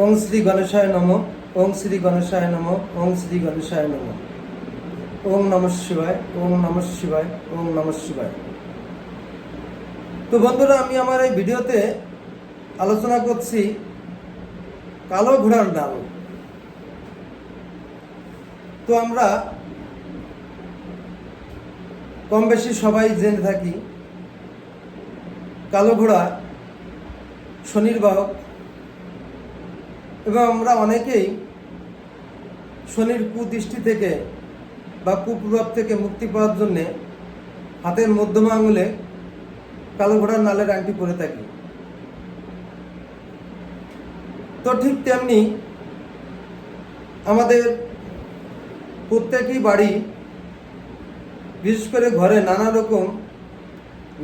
ওং শ্রী গণেশায় নম, ওং শ্রী গণেশায় নম, ওং শ্রী গণেশায় নম। ওং নম শিবায়, ওং নম শিবায়, ওং নম শিবায়। তো বন্ধুরা, আমি আমার এই ভিডিওতে আলোচনা করছি কালো ঘোড়ার ডাল। তো আমরা কম বেশি সবাই জেনে থাকি, কালো ঘোড়া শনির বাহক এবং আমরা অনেকেই শনির কুদৃষ্টি থেকে বা কুপ্রভাব থেকে মুক্তি পাওয়ার জন্যে হাতের মধ্যমা আঙুলে কালো ঘোড়ার নালের আংটি পরে থাকি। তো ঠিক তেমনি আমাদের প্রত্যেকই বাড়ি, বিশেষ করে ঘরে নানা রকম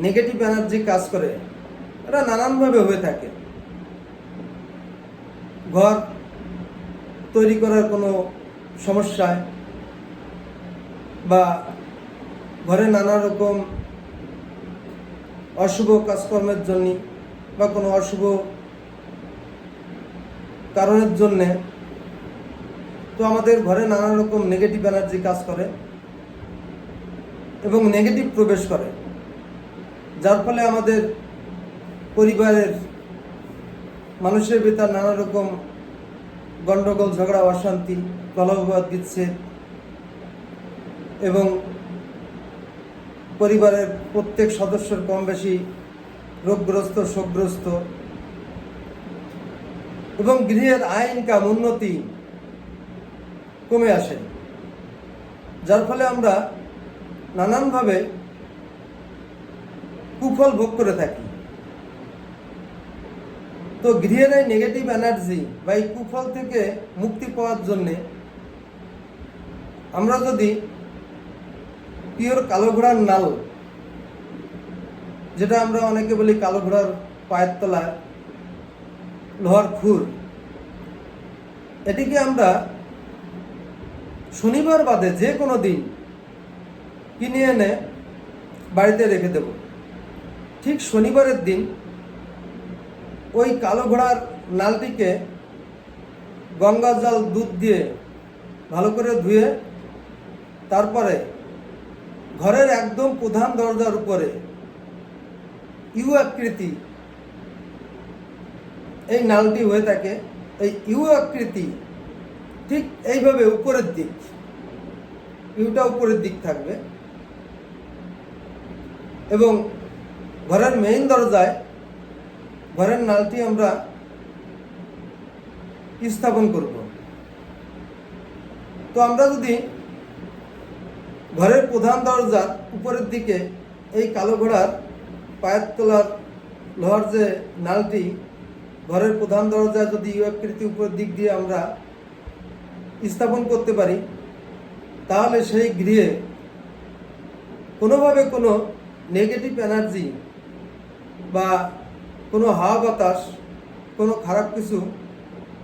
নেগেটিভ এনার্জি কাজ করে। এটা নানানভাবে হয়ে থাকে। ঘর তৈরি করার কোনো সমস্যায় বা ঘরে নানা রকম অশুভ কাজকর্মের জন্য বা কোনো অশুভ কারণের জন্যে তো আমাদের ঘরে নানা রকম নেগেটিভ এনার্জি কাজ করে এবং নেগেটিভ প্রবেশ করে, যার ফলে আমাদের পরিবারের মানুষের ভিতর নানা রকম গণ্ডগোল ঝগড়া, অশান্তি কলহবাদ বিচ্ছেদ এবং পরিবারের প্রত্যেক সদস্যর কম বেশি রোগগ্রস্ত, শোকগ্রস্ত এবং গৃহের আয় ইনকাম উন্নতি কমে আসে। যার ফলে আমরা নানানভাবে কুফল ভোগ করে থাকি। তো গৃহের এই নেগেটিভ এনার্জি বা এই কুফল থেকে মুক্তি পাওয়ার জন্যে আমরা যদি পিওর কালো ঘোড়ার নাল, যেটা আমরা অনেকে বলি কালো ঘোড়ার পায়ের তলা লোহার খুর, এটিকে আমরা শনিবার বাদে যে কোনো দিন কিনে এনে বাড়িতে রেখে দেব। ঠিক শনিবারের দিন ওই কালো ঘোড়ার নালটিকে গঙ্গা জল দুধ দিয়ে ভালো করে ধুয়ে তারপরে ঘরের একদম প্রধান দরজার উপরে ইউ আকৃতি, এই নালটি হয়ে থাকে, এই ইউ আকৃতি ঠিক এইভাবে উপরের দিক, ইউটা উপরের দিক থাকবে এবং ঘরের মেইন দরজায় ঘরের নালটি আমরা স্থাপন করব। তো আমরা যদি ঘরের প্রধান দরজার উপরের দিকে এই কালো ঘোড়ার পায়ের তোলার লোহার যে নালটি, ঘরের প্রধান দরজা যদি ইউ আকৃতি উপরের দিক দিয়ে আমরা স্থাপন করতে পারি, তাহলে সেই গৃহে কোনোভাবে কোনো নেগেটিভ এনার্জি বা কোনো হাওয়া বাতাস, কোনো খারাপ কিছু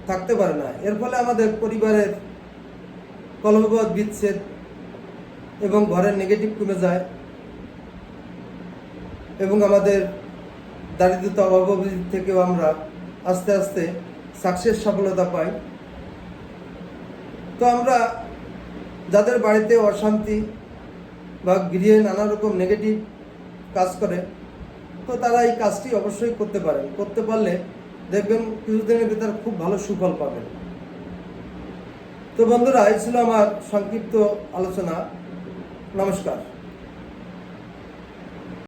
থাকতে পারে না। এর ফলে আমাদের পরিবারের কলহবাদ বিচ্ছেদ এবং ঘরের নেগেটিভ কমে যায় এবং আমাদের দারিদ্রতা অভাব থেকেও আমরা আস্তে আস্তে সাকসেস সফলতা পাই। তো আমরা যাদের বাড়িতে অশান্তি বা গৃহে নানা রকম নেগেটিভ কাজ করে তো তারা এই কাজটি অবশ্যই করতে পারেন। করতে পারলে দেখবেন কিছুদিনের ভিতর খুব ভালো সুফল পাবেন। তো বন্ধুরা, এই ছিল আমার সংক্ষিপ্ত আলোচনা। নমস্কার।